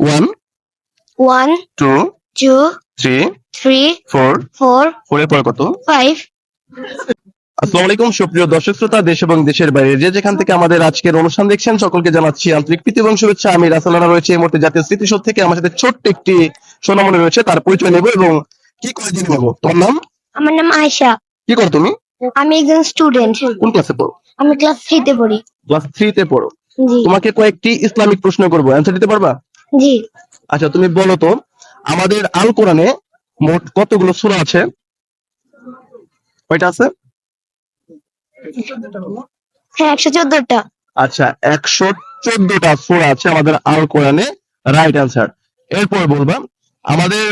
One one two two three three four four ফোরের পর কত? ফাইভ আসসালামু আলাইকুম সুপ্রিয় দর্শক শ্রোতা দেশ এবং দেশের বাইরে যে যেখান থেকে আমাদের আজকের অনুষ্ঠান দেখছেন সকলকে জানাচ্ছি আন্তরিক প্রীতি এবং শুভেচ্ছা। আমি রাসালানা রয়েছে এই মুহূর্তে জাতীয় স্মৃতিসৌধ থেকে। আমার সাথে ছোট্ট একটি সোনামণি রয়েছে তার পরিচয় নেব এবং কি করে জেনে নেব? তোমার নাম? আমার নাম আয়শা। কি করো তুমি? আমি একজন স্টুডেন্ট কোন ক্লাসে পড়ো? আমি ক্লাস থ্রিতে পড়ি। ক্লাস থ্রিতে পড়ো। জি। তোমাকে কয়েকটি ইসলামিক প্রশ্ন করব। অ্যান্সার দিতে পারবা? জি। আচ্ছা তুমি বলো তো আমাদের আল কোরআনে মোট কতগুলো সূরা আছে? কয়টা আছে? হ্যাঁ একশো চোদ্দটা। আচ্ছা একশো চোদ্দটা সূরা আছে আমাদের আল কোরআনে রাইট অ্যান্সার এরপর বলবা আমাদের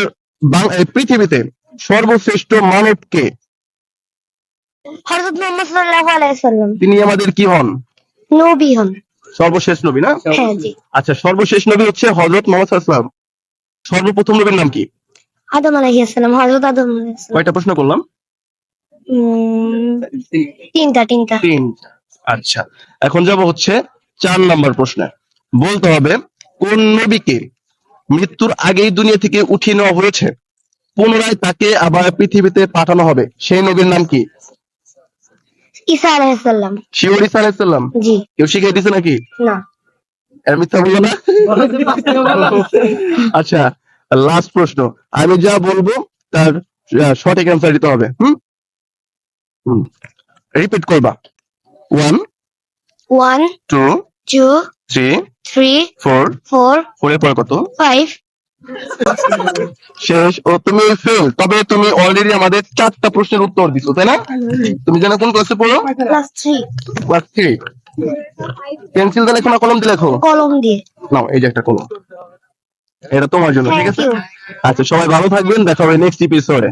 পৃথিবীতে সর্বশ্রেষ্ঠ মানব কে? হযরত মুহাম্মদ সাল্লাল্লাহু আলাইহি সাল্লাম তিনি আমাদের কি হন? নবী হন। সর্বশেষ নবী না? হ্যাঁ আচ্ছা সর্বশেষ নবী হচ্ছে হজরত মোহাম্মদ সাল্লাম সর্বপ্রথম নবীর নাম কি? আদম আলাইহিস সালাম হযরত আদম কয়টা প্রশ্ন করলাম? উম, তিনটা। তিনটা। আচ্ছা এখন যাব হচ্ছে চার নাম্বার প্রশ্নে। বলতে হবে কোন নবীকে মৃত্যুর আগেই দুনিয়া থেকে উঠিয়ে নেওয়া হয়েছে? পুনরায় তাকে আবার পৃথিবীতে পাঠানো হবে। সেই নবীর নাম কি? ঈসা আলাইহিস সালাম। শিওর ইসা আলাইসাল্লাম জি। কেউ দিছে নাকি? না। এর মিথ্যা বলল না? আচ্ছা লাস্ট প্রশ্ন। আমি যা বলব তার সঠিক অ্যান্সার দিতে হবে। হুম? হুম। রিপিট করবা। One one two two three three four four ফোরের পর কত? ফাইভ শেষ। ও তুমি ফেল তবে তুমি অলরেডি আমাদের চারটা প্রশ্নের উত্তর দিছো তাই না? তুমি জানো কোন ক্লাসে পড়ো? Class three class three pencil দিয়ে লেখো না কলম দিয়ে লেখো? কলম দিয়ে। নাও এই যে একটা কলম। এটা তোমার জন্য ঠিক আছে? আচ্ছা সবাই ভালো থাকবেন দেখা হবে নেক্সট এপিসোডে